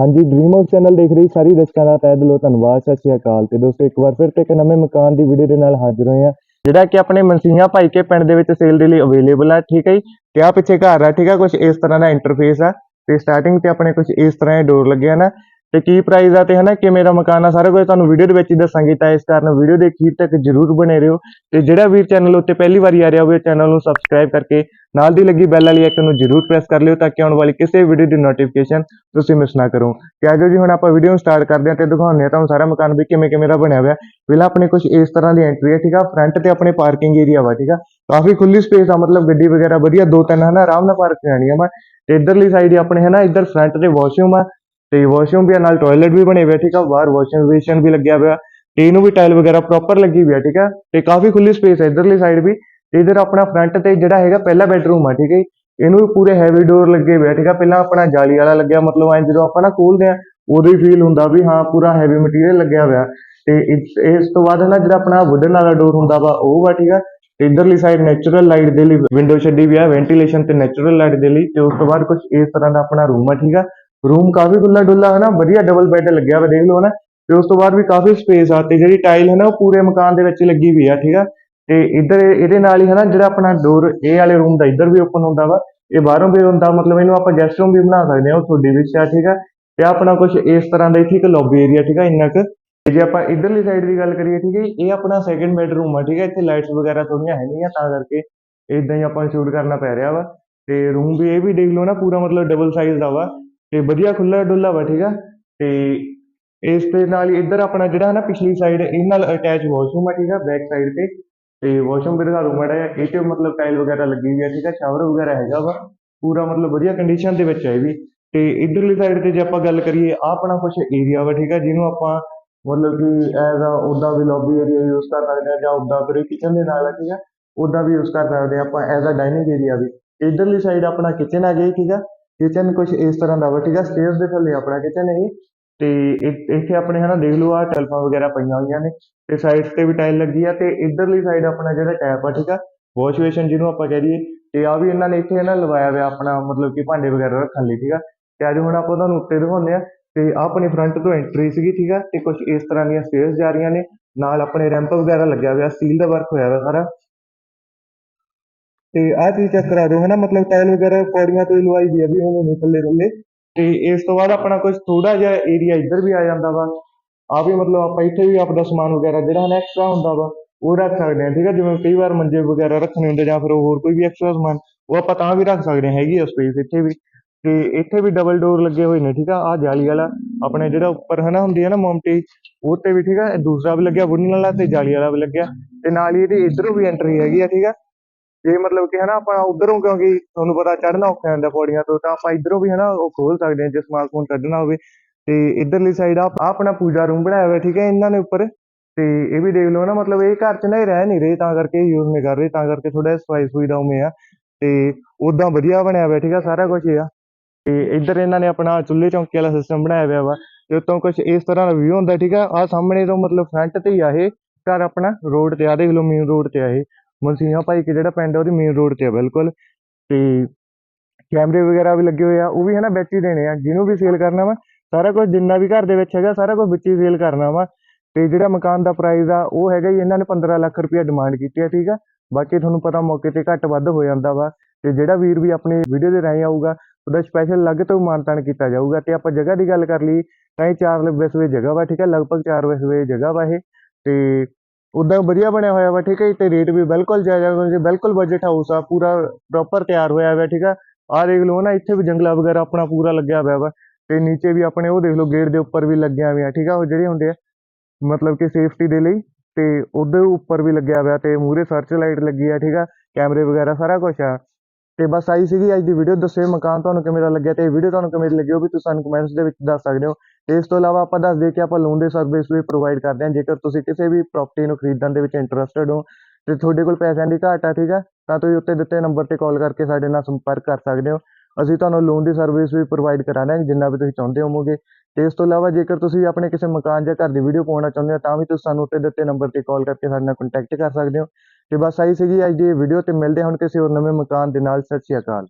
ਹਾਂਜੀ dream house channel ਦੇਖ ਰਹੀ ਸਾਰੀ ਦਰਸ਼ਕਾਂ ਦਾ ਤਹਿ ਦਿਲੋਂ ਧੰਨਵਾਦ, ਸਤਿ ਸ਼੍ਰੀ ਅਕਾਲ। ਤੇ ਦੋਸਤੋ, ਇੱਕ ਵਾਰ ਫਿਰ ਤੇ ਇੱਕ ਨਵੇਂ ਮਕਾਨ ਦੀ ਵੀਡੀਓ ਦੇ ਨਾਲ ਹਾਜ਼ਰ ਹੋਏ ਹਾਂ। ਜਿਹੜਾ ਕਿ ਆਪਣੇ ਮਨਸੀਹਾ ਭਾਈ ਕੇ ਪਿੰਡ ਦੇ ਵਿੱਚ ਸੇਲ ਦੇ ਲਈ ਅਵੇਲੇਬਲ ਹੈ ਠੀਕ ਹੈ ਜੀ? ਤੇ ਆ ਪਿੱਛੇ ਘਰ ਆ, ਠੀਕ ਹੈ ਕੁਝ ਇਸ ਤਰ੍ਹਾਂ ਦਾ ਇੰਟਰਫੇਸ ਆ। ਤੇ ਸਟਾਰਟਿੰਗ ਤੇ ਆਪਣੇ ਕੁਝ ਇਸ ਤਰ੍ਹਾਂ ਦੇ ਡੋਰ ਲੱਗੇ ਆ ਨਾ। ਤੇ ਕੀ ਪ੍ਰਾਈਸ ਆ ਤੇ ਹਨਾ, ਕਿਵੇਂ ਦਾ ਮਕਾਨ ਆ, ਸਾਰਾ ਕੁਝ ਤੁਹਾਨੂੰ ਵੀਡੀਓ ਦੇ ਵਿੱਚ ਹੀ ਦੱਸਾਂਗੇ। ਤਾਂ ਇਸ ਕਾਰਨ ਵੀਡੀਓ ਦੇ ਅਖੀਰ ਤੱਕ ਜਰੂਰ ਬਣੇ ਰਹੋ ਤੇ ਜਿਹੜਾ ਵੀਰ ਚੈਨਲ ਉੱਤੇ ਪਹਿਲੀ ਵਾਰੀ ਆ ਰਿਹਾ ਹੋਵੇ ਚੈਨਲ ਨੂੰ ਸਬਸਕ੍ਰਾਈਬ ਕਰਕੇ ਨਾਲ ਦੀ ਲੱਗੀ ਬੈਲ ਵਾਲੀ ਆਈਕਨ ਨੂੰ ਜਰੂਰ ਪ੍ਰੈਸ ਕਰ ਲਿਓ ਤਾਂ ਕਿ ਆਉਣ ਵਾਲੀ ਕਿਸੇ ਵੀਡੀਓ ਦੀ ਨੋਟੀਫਿਕੇਸ਼ਨ ਤੁਸੀਂ ਮਿਸ ਨਾ ਕਰੋ। ਤੇ ਆਜੋ ਜੀ, ਹੁਣ ਆਪਾਂ ਵੀਡੀਓ ਨੂੰ ਸਟਾਰਟ ਕਰਦੇ ਹਾਂ ਤੇ ਦਿਖਾਉਂਦੇ ਹਾਂ ਤੁਹਾਨੂੰ ਸਾਰਾ ਮਕਾਨ ਵੀ ਕਿਵੇਂ ਕਿਵੇਂ ਦਾ ਬਣਿਆ ਹੋਇਆ। ਪਹਿਲਾਂ ਆਪਣੇ ਕੁਝ ਇਸ ਤਰ੍ਹਾਂ ਦੀ ਐਂਟਰੀ ਹੈ, ਠੀਕ ਆ? ਫਰੰਟ ਤੇ ਆਪਣੇ ਪਾਰਕਿੰਗ ਏਰੀਆ ਵਾ, ਠੀਕ ਆ? ਕਾਫੀ ਖੁੱਲੀ ਸਪੇਸ ਆ, ਮਤਲਬ ਗੱਡੀ ਵਗੈਰਾ ਵਧੀਆ, ਦੋ ਤਿੰਨ ਹਨਾ, ਆਰਾਮ ਨਾਲ ਪਾਰਕ ਕਰਨੀ ਆ ਵਾ ਤੇ ਇਧਰਲੀ ਸਾਈਡ ਆਪਣੇ ਹਨਾ, ਇਧਰ ਫਰੰਟ ਤੇ ਵਾਸ਼ਰੂਮ ਆ ਤੇ ਵਾਸ਼ਰੂਮ ਵੀ ਆ, ਨਾਲ ਟਾਇਲਟ ਵੀ ਬਣੇ ਹੋਏ ਠੀਕ ਆ? ਬਾਹਰ ਵਾਸ਼ਿੰਗ ਵੇਸ਼ਨ ਵੀ ਲੱਗਿਆ ਹੋਇਆ। ਤੇ ਇਹਨੂੰ ਵੀ ਟਾਇਲ ਵਗੈਰਾ ਪ੍ਰੋਪਰ ਲੱਗੀ ਹੋਈ ਆ ਠੀਕ ਆ? ਤੇ ਕਾਫੀ ਖੁੱਲੀ ਸਪੇਸ ਹੈ ਇਧਰਲੀ ਸਾਈਡ ਵੀ। ਤੇ ਇਧਰ ਆਪਣਾ ਫਰੰਟ ਤੇ ਜਿਹੜਾ ਹੈਗਾ ਪਹਿਲਾ ਬੈਡਰੂਮ ਆ ਠੀਕ ਹੈ ਜੀ। ਇਹਨੂੰ ਵੀ ਪੂਰੇ ਹੈਵੀ ਡੋਰ ਲੱਗੇ ਹੋਏ ਆ ਠੀਕ ਆ? ਪਹਿਲਾਂ ਆਪਣਾ ਜਾਲੀ ਵਾਲਾ ਲੱਗਿਆ ਮਤਲਬ ਐ ਜਦੋਂ ਆਪਾਂ ਨਾ ਖੋਲਦੇ ਆ ਉਦੋਂ ਹੀ ਫੀਲ ਹੁੰਦਾ ਵੀ ਹਾਂ ਪੂਰਾ ਹੈਵੀ ਮਟੀਰੀਅਲ ਲੱਗਿਆ ਹੋਇਆ। ਤੇ ਇਸ ਇਸ ਤੋਂ ਬਾਅਦ ਨਾ ਜਿਹੜਾ ਆਪਣਾ ਵੁੱਡਨ ਵਾਲਾ ਡੋਰ ਹੁੰਦਾ ਵਾ ਉਹ ਵਾ ਠੀਕ ਆ? ਤੇ ਇਧਰਲੀ ਸਾਈਡ ਨੈਚੁਰਲ ਲਾਈਟ ਦੇ ਲਈ ਵਿੰਡੋ ਛੱਡੀ ਵੀ ਆ ਵੈਂਟੀਲੇਸ਼ਨ ਤੇ ਨੈਚੁਰਲ ਲਾਈਟ ਦੇ ਲਈ ਤੇ ਉਸ ਤੋਂ ਬਾਅਦ ਕੁਝ ਇਸ ਤਰ੍ਹਾਂ ਦਾ ਆਪਣਾ ਰੂਮ ਆ ਠੀਕ ਆ? ਰੂਮ ਕਾਫੀ ਖੁੱਲਾ ਡੁੱਲਾ ਹੈ ਨਾ ਵਧੀਆ ਡਬਲ ਬੈੱਡ ਲੱਗਿਆ ਵਾ ਦੇਖ ਲਓ ਨਾ ਤੇ ਉਸ ਤੋਂ ਬਾਅਦ ਵੀ ਕਾਫੀ ਸਪੇਸ ਆ ਤੇ ਜਿਹੜੀ ਟਾਈਲ ਹੈ ਨਾ ਉਹ ਪੂਰੇ ਮਕਾਨ ਦੇ ਵਿੱਚ ਲੱਗੀ ਹੋਈ ਆ ਠੀਕ ਆ। ਤੇ ਇੱਧਰ ਇਹਦੇ ਨਾਲ ਹੀ ਹੈ ਨਾ ਜਿਹੜਾ ਆਪਣਾ ਡੋਰ ਇਹ ਵਾਲੇ ਰੂਮ ਦਾ ਇੱਧਰ ਵੀ ਓਪਨ ਹੁੰਦਾ ਵਾ ਇਹ ਬਾਹਰੋਂ ਵੀ ਹੁੰਦਾ ਮਤਲਬ ਇਹਨੂੰ ਆਪਾਂ ਗੈਸਟ ਰੂਮ ਵੀ ਬਣਾ ਸਕਦੇ ਹਾਂ ਉਹ ਤੁਹਾਡੀ ਵਿੱਚ ਆ ਠੀਕ ਆ। ਤੇ ਆਪਣਾ ਕੁਝ ਇਸ ਤਰ੍ਹਾਂ ਦਾ ਇੱਥੇ ਇੱਕ ਲੌਬੀ ਏਰੀਆ ਠੀਕ ਆ ਇੰਨਾ ਕੁ। ਤੇ ਜੇ ਆਪਾਂ ਇੱਧਰਲੀ ਸਾਈਡ ਦੀ ਗੱਲ ਕਰੀਏ ਠੀਕ ਹੈ ਜੀ, ਇਹ ਆਪਣਾ ਸੈਕੰਡ ਬੈਡਰੂਮ ਆ ਠੀਕ ਹੈ ਇੱਥੇ ਲਾਈਟਸ ਵਗੈਰਾ ਥੋੜੀਆਂ ਹੈਗੀਆਂ ਤਾਂ ਕਰਕੇ ਇਦਾਂ ਹੀ ਆਪਾਂ ਸ਼ੂਟ ਕਰਨਾ ਪੈ ਰਿਹਾ ਵਾ। ਤੇ ਰੂਮ ਵੀ ਇਹ ਵੀ ਦੇਖ ਲਓ ਨਾ ਪੂਰਾ ਮਤਲਬ ਡਬਲ ਸਾਈਜ਼ ਦਾ ਵਾ। ਤੇ ਵਧੀਆ ਖੁੱਲਾ ਡੁੱਲਾ ਵਾ, ਠੀਕ ਆ? ਤੇ ਇਸ ਦੇ ਨਾਲ ਹੀ ਇੱਧਰ ਆਪਣਾ ਜਿਹੜਾ ਹੈ ਨਾ ਪਿਛਲੀ ਸਾਈਡ ਇਹ ਨਾਲ ਅਟੈਚ ਵਾਸ਼ਰੂਮ ਆ, ਠੀਕ ਆ ਬੈਕ ਸਾਈਡ ਤੇ। ਤੇ ਵਾਸ਼ਰੂਮ ਵੀ ਦਿਖਾ ਦੂੰ ਮਾੜਾ ਜਿਹਾ, ਇਹ 'ਚ ਮਤਲਬ ਟਾਈਲ ਵਗੈਰਾ ਲੱਗੀ ਹੋਈ ਆ, ਠੀਕ ਆ ਸ਼ਾਵਰ ਵਗੈਰਾ ਹੈਗਾ ਵਾ। ਪੂਰਾ ਮਤਲਬ ਵਧੀਆ ਕੰਡੀਸ਼ਨ ਦੇ ਵਿੱਚ ਹੈ ਵੀ। ਤੇ ਇੱਧਰਲੀ ਸਾਈਡ ਤੇ ਜੇ ਆਪਾਂ ਗੱਲ ਕਰੀਏ, ਆਹ ਆਪਣਾ ਕੁਝ ਏਰੀਆ ਵਾ, ਠੀਕ ਆ, ਜਿਹਨੂੰ ਆਪਾਂ ਮਤਲਬ ਕਿ ਐਜ਼ ਆ ਉਦਾਂ ਵੀ ਲੌਬੀ ਏਰੀਆ ਯੂਜ਼ ਕਰ ਸਕਦੇ ਆ ਜਾਂ ਉਦਾਂ ਫਿਰ ਕਿਚਨ ਦੇ ਨਾਲ ਆ, ਠੀਕ ਆ ਉਦਾਂ ਵੀ ਯੂਜ਼ ਕਰ ਸਕਦੇ ਆ ਆਪਾਂ ਐਜ਼ ਆ ਡਾਈਨਿੰਗ ਏਰੀਆ ਵੀ। ਇੱਧਰਲੀ ਸਾਈਡ ਆਪਣਾ ਕਿਚਨ ਆ ਗਈ ਠੀਕ ਆ। ਕਿਚਨ ਕੁਝ ਇਸ ਤਰ੍ਹਾਂ ਦਾ ਵਾ, ਠੀਕ ਆ? ਸਟੇਅਰਸ ਦੇ ਥੱਲੇ ਆਪਣਾ ਕਿਚਨ ਹੈ ਤੇ ਇੱਥੇ ਆਪਣੇ ਹਨਾ ਦੇਖ ਲਓ ਆ ਟੈਲਫਾਂ ਵਗੈਰਾ ਪਈਆਂ ਹੋਈਆਂ ਨੇ। ਤੇ ਸਾਈਡ ਤੇ ਵੀ ਟਾਈਲ ਲੱਗੀ ਆ ਤੇ ਇੱਧਰਲੀ ਸਾਈਡ ਆਪਣਾ ਜਿਹੜਾ ਟੈਪ ਆ, ਠੀਕ ਆ? ਵਾਸ਼ ਬੇਸਿਨ ਜਿਹਨੂੰ ਆਪਾਂ ਕਹਿ ਦਈਏ। ਤੇ ਆ ਵੀ ਇਹਨਾਂ ਨੇ ਇੱਥੇ ਨਾ ਲਵਾਇਆ ਹੋਇਆ ਆਪਣਾ, ਮਤਲਬ ਕਿ ਭਾਂਡੇ ਵਗੈਰਾ ਰੱਖਣ ਲਈ, ਠੀਕ ਆ? ਤੇ ਅੱਜ ਹੁਣ ਆਪਾਂ ਤੁਹਾਨੂੰ ਉੱਤੇ ਦਿਖਾਉਂਦੇ ਆ। ਤੇ ਆਹ ਆਪਣੀ ਫਰੰਟ ਤੋਂ ਐਂਟਰੀ ਸੀਗੀ, ਠੀਕ ਆ? ਤੇ ਕੁਝ ਇਸ ਤਰ੍ਹਾਂ ਦੀਆਂ ਸਟੇਅਰਸ ਜਾ ਰਹੀਆਂ ਨੇ। ਨਾਲ ਆਪਣੇ ਰੈਂਪ ਵਗੈਰਾ ਲੱਗਿਆ ਹੋਇਆ ਸਟੀਲ ਦਾ ਵਰਕ ਹੋਇਆ ਹੋਇਆ ਸਾਰਾ। ਤੇ ਆਹ ਚੀਜ਼ ਚੈੱਕ ਕਰਾ ਦਿਓ, ਹਨਾ? ਮਤਲਬ ਟਾਇਲ ਵਗੈਰਾ ਪੌੜੀਆਂ ਤੋਂ ਹੀ ਲਵਾਈ ਦੀ ਆ ਵੀ ਹੁਣ ਨਹੀਂ ਥੱਲੇ ਥੱਲੇ। ਤੇ ਇਸ ਤੋਂ ਬਾਅਦ ਆਪਣਾ ਕੁਝ ਥੋੜਾ ਜਿਹਾ ਏਰੀਆ ਇੱਧਰ ਵੀ ਆ ਜਾਂਦਾ ਵਾ। ਆ ਵੀ ਮਤਲਬ ਆਪਾਂ ਇੱਥੇ ਵੀ ਆਪਦਾ ਸਮਾਨ ਵਗੈਰਾ ਜਿਹੜਾ ਨਾ ਐਕਸਟਰਾ ਹੁੰਦਾ ਵਾ, ਉਹ ਰੱਖ ਸਕਦੇ ਹਾਂ, ਠੀਕ ਹੈ ਜਿਵੇਂ ਕਈ ਵਾਰ ਮੰਜੇ ਵਗੈਰਾ ਰੱਖਣੇ ਹੁੰਦੇ ਜਾਂ ਫਿਰ ਹੋਰ ਕੋਈ ਵੀ ਐਕਸਟਰਾ ਸਮਾਨ, ਉਹ ਆਪਾਂ ਤਾਂ ਵੀ ਰੱਖ ਸਕਦੇ ਹਾਂ, ਹੈਗੀ ਆ ਸਪੇਸ ਇੱਥੇ ਵੀ। ਤੇ ਇੱਥੇ ਵੀ ਡਬਲ ਡੋਰ ਲੱਗੇ ਹੋਏ ਨੇ, ਠੀਕ ਆ? ਆ ਜਾਲੀ ਵਾਲਾ, ਆਪਣੇ ਜਿਹੜਾ ਉੱਪਰ ਹਨਾ ਹੁੰਦੀ ਹੈ ਨਾ ਮੋਮਟੀ ਉਹ ਤੇ ਵੀ, ਠੀਕ ਆ? ਦੂਸਰਾ ਵੀ ਲੱਗਿਆ, ਵੁਡਨ ਵਾਲਾ ਤੇ ਜਾਲੀ ਵਾਲਾ ਵੀ ਲੱਗਿਆ। ਤੇ ਨਾਲ ਹੀ ਇਹਦੀ ਇਧਰੋਂ ਵੀ ਐਂਟਰੀ ਹੈਗੀ ਆ, ਠੀਕ ਆ? ਜੇ ਮਤਲਬ ਕਿ ਹਨਾ ਆਪਾਂ ਉਧਰੋਂ ਕਿਉਂਕਿ ਤੁਹਾਨੂੰ ਪਤਾ ਚੜਨਾ ਔਖਾ ਹੋ ਜਾਂਦਾ ਪੌੜੀਆਂ ਤੋਂ, ਤਾਂ ਆਪਾਂ ਇਧਰੋਂ ਵੀ ਹਨਾ ਉਹ ਖੋਲ ਸਕਦੇ ਹਾਂ ਜੇ ਸਮਾਨ ਸਮੂਨ ਕੱਢਣਾ ਹੋਵੇ। ਤੇ ਇਧਰਲੀ ਸਾਈਡ ਆ ਆਪਣਾ ਪੂਜਾ ਰੂਮ ਬਣਾਇਆ ਹੋਇਆ, ਠੀਕ ਹੈ ਇਹਨਾਂ ਨੇ ਉੱਪਰ। ਤੇ ਇਹ ਵੀ ਦੇਖ ਲਓ ਨਾ ਮਤਲਬ ਇਹ ਘਰ 'ਚ ਨਾ ਰਹਿ ਨਹੀਂ ਰਹੇ, ਤਾਂ ਕਰਕੇ ਯੂਜ਼ ਨਹੀਂ ਕਰ ਰਹੇ, ਤਾਂ ਕਰਕੇ ਥੋੜਾ ਸਫ਼ਾਈ ਸੁਈ ਦਾ ਉਵੇਂ ਆ। ਤੇ ਉਦਾਂ ਵਧੀਆ ਬਣਿਆ ਹੋਇਆ, ਠੀਕ ਆ ਸਾਰਾ ਕੁਝ ਇਹ ਆ। ਤੇ ਇੱਧਰ ਇਹਨਾਂ ਨੇ ਆਪਣਾ ਚੁੱਲ੍ਹੇ ਚੌਂਕੀ ਵਾਲਾ ਸਿਸਟਮ ਬਣਾਇਆ ਹੋਇਆ ਵਾ, ਤੇ ਉੱਤੋਂ ਕੁਝ ਇਸ ਤਰ੍ਹਾਂ ਦਾ ਵਿਊ ਹੁੰਦਾ, ਠੀਕ ਆ ਆ ਸਾਹਮਣੇ ਤੋਂ ਮਤਲਬ ਫਰੰਟ ਤੇ ਹੀ ਆ ਇਹ ਘਰ ਆਪਣਾ ਰੋਡ ਤੇ ਆ, ਦੇਖ ਲਓ ਮੇਨ ਰੋਡ ਤੇ ਆ ਇਹ। ਮਨਸੀਹਾ ਭਾਈ ਕੇ ਜਿਹੜਾ ਪਿੰਡ ਉਹਦੀ ਮੇਨ ਰੋਡ ਤੇ ਆ ਬਿਲਕੁਲ। ਤੇ ਕੈਮਰੇ ਵਗੈਰਾ ਵੀ ਲੱਗੇ ਹੋਏ ਆ, ਉਹ ਵੀ ਹੈ ਨਾ ਵਿੱਚ ਹੀ ਦੇਣੇ ਆ, ਜਿਹਨੂੰ ਵੀ ਸੇਲ ਕਰਨਾ ਵਾ, ਸਾਰਾ ਕੁਝ ਜਿੰਨਾ ਵੀ ਘਰ ਦੇ ਵਿੱਚ ਹੈਗਾ, ਸਾਰਾ ਕੁਝ ਵਿੱਚ ਹੀ ਸੇਲ ਕਰਨਾ ਵਾ। ਤੇ ਜਿਹੜਾ ਮਕਾਨ ਦਾ ਪ੍ਰਾਈਸ ਆ, ਉਹ ਹੈਗਾ ਜੀ, ਇਹਨਾਂ ਨੇ 15 ਲੱਖ ਰੁਪਇਆ ਡਿਮਾਂਡ ਕੀਤੀ ਆ, ਠੀਕ ਆ। ਬਾਕੀ ਤੁਹਾਨੂੰ ਪਤਾ ਮੌਕੇ ਤੇ ਘੱਟ ਵੱਧ ਹੋ ਜਾਂਦਾ ਵਾ, ਤੇ ਜਿਹੜਾ ਵੀਰ ਵੀ ਆਪਣੀ ਵੀਡੀਓ ਦੇ ਰਾਹੀਂ ਆਊਗਾ, ਉਹਦਾ ਸਪੈਸ਼ਲ ਅਲੱਗ ਤੋਂ ਮਾਨਤਾਨ ਕੀਤਾ ਜਾਊਗਾ। ਤੇ ਆਪਾਂ ਜਗ੍ਹਾ ਦੀ ਗੱਲ ਕਰ ਲਈ, ਤਾਂ ਇਹ 4 ਵਿਸਵੇ ਜਗ੍ਹਾ ਵਾ, ਠੀਕ ਆ, ਲਗਭਗ 4 ਵਿਸਵੇ ਜਗ੍ਹਾ ਵਾ ਇਹ। ਤੇ ਉਦਾਂ ਵਧੀਆ ਬਣਿਆ ਹੋਇਆ ਵਾ, ਠੀਕ ਹੈ ਤੇ ਰੇਟ ਵੀ ਬਿਲਕੁਲ ਜਾਇਜ਼ ਆ, ਕਿਉਂਕਿ ਬਿਲਕੁਲ ਬਜਟ ਹਾਊਸ ਆ, ਪੂਰਾ ਪ੍ਰੋਪਰ ਤਿਆਰ ਹੋਇਆ ਹੋਇਆ, ਠੀਕ ਆ? ਆਹ ਦੇਖ ਲਓ ਨਾ, ਇੱਥੇ ਵੀ ਜੰਗਲਾ ਵਗੈਰਾ ਆਪਣਾ ਪੂਰਾ ਲੱਗਿਆ ਹੋਇਆ ਵਾ, ਤੇ ਨੀਚੇ ਵੀ ਆਪਣੇ ਉਹ ਦੇਖ ਲਓ ਗੇਟ ਦੇ ਉੱਪਰ ਵੀ ਲੱਗਿਆ ਹੋਇਆ, ਠੀਕ ਆ? ਉਹ ਜਿਹੜੇ ਹੁੰਦੇ ਆ, ਮਤਲਬ ਕਿ ਸੇਫਟੀ ਦੇ ਲਈ, ਤੇ ਉਹਦੇ ਉੱਪਰ ਵੀ ਲੱਗਿਆ ਹੋਇਆ, ਤੇ ਮੂਰੇ ਸਰਚ ਲਾਈਟ ਲੱਗੀ ਆ, ਠੀਕ ਆ? ਕੈਮਰੇ ਵਗੈਰਾ ਸਾਰਾ ਕੁਝ ਆ। ਤੇ ਬਸ ਆਈ ਸੀਗੀ ਅੱਜ ਦੀ ਵੀਡੀਓ ਦੱਸਿਓ ਮਕਾਨ ਤੁਹਾਨੂੰ ਕਿਵੇਂ ਦਾ ਲੱਗਿਆ, ਤੇ ਇਹ ਵੀਡੀਓ ਤੁਹਾਨੂੰ ਕਿਵੇਂ ਦੀ ਲੱਗੀ, ਉਹ ਵੀ ਤੁਸੀਂ ਸਾਨੂੰ ਕਮੈਂਟਸ ਦੇ ਵਿੱਚ ਦੱਸ ਸਕਦੇ ਹੋ। ਇਸ ਤੋਂ ਇਲਾਵਾ ਆਪਾਂ ਦੱਸ ਦਈਏ ਕਿ ਆਪਾਂ ਲੋਨ ਦੀ ਸਰਵਿਸ ਵੀ ਪ੍ਰੋਵਾਈਡ ਕਰਦੇ ਹਾਂ। ਜੇਕਰ ਤੁਸੀਂ ਕਿਸੇ ਵੀ ਪ੍ਰੋਪਰਟੀ ਨੂੰ ਖਰੀਦਣ ਦੇ ਵਿੱਚ ਇੰਟਰਸਟਿਡ ਹੋ ਤੇ ਤੁਹਾਡੇ ਕੋਲ ਪੈਸਿਆਂ ਦੀ ਘਾਟ ਆ, ਠੀਕ ਆ, ਤਾਂ ਤੁਸੀਂ ਉੱਤੇ ਦਿੱਤੇ ਨੰਬਰ ਤੇ ਕਾਲ ਕਰਕੇ ਸਾਡੇ ਨਾਲ ਸੰਪਰਕ ਕਰ ਸਕਦੇ ਹੋ। ਅਸੀਂ ਤੁਹਾਨੂੰ ਲੋਨ ਦੀ ਸਰਵਿਸ ਵੀ ਪ੍ਰੋਵਾਈਡ ਕਰਾਂਗੇ ਜਿੰਨਾ ਵੀ ਤੁਸੀਂ ਚਾਹੁੰਦੇ ਹੋਵੋਗੇ। ਤੇ ਇਸ ਤੋਂ ਇਲਾਵਾ ਜੇਕਰ ਤੁਸੀਂ ਆਪਣੇ ਕਿਸੇ ਮਕਾਨ ਜਾਂ ਘਰ ਦੀ ਵੀਡੀਓ ਪਾਉਣਾ ਚਾਹੁੰਦੇ ਹੋ, ਤਾਂ ਵੀ ਤੁਸੀਂ ਸਾਨੂੰ ਉੱਤੇ ਦਿੱਤੇ ਨੰਬਰ ਤੇ ਕਾਲ ਕਰਕੇ ਸਾਡੇ ਨਾਲ ਕੰਟੈਕਟ ਕਰ ਸਕਦੇ ਹੋ। ਤੇ ਬਸ ਆਈ ਸੀਗੀ ਅੱਜ ਦੀ ਵੀਡੀਓ ਤੇ ਮਿਲਦੇ ਹਾਂ ਹੁਣ ਕਿਸੇ ਹੋਰ ਨਵੇਂ ਮਕਾਨ ਦੇ ਨਾਲ। ਸਤਿ ਸ਼੍ਰੀ ਅਕਾਲ।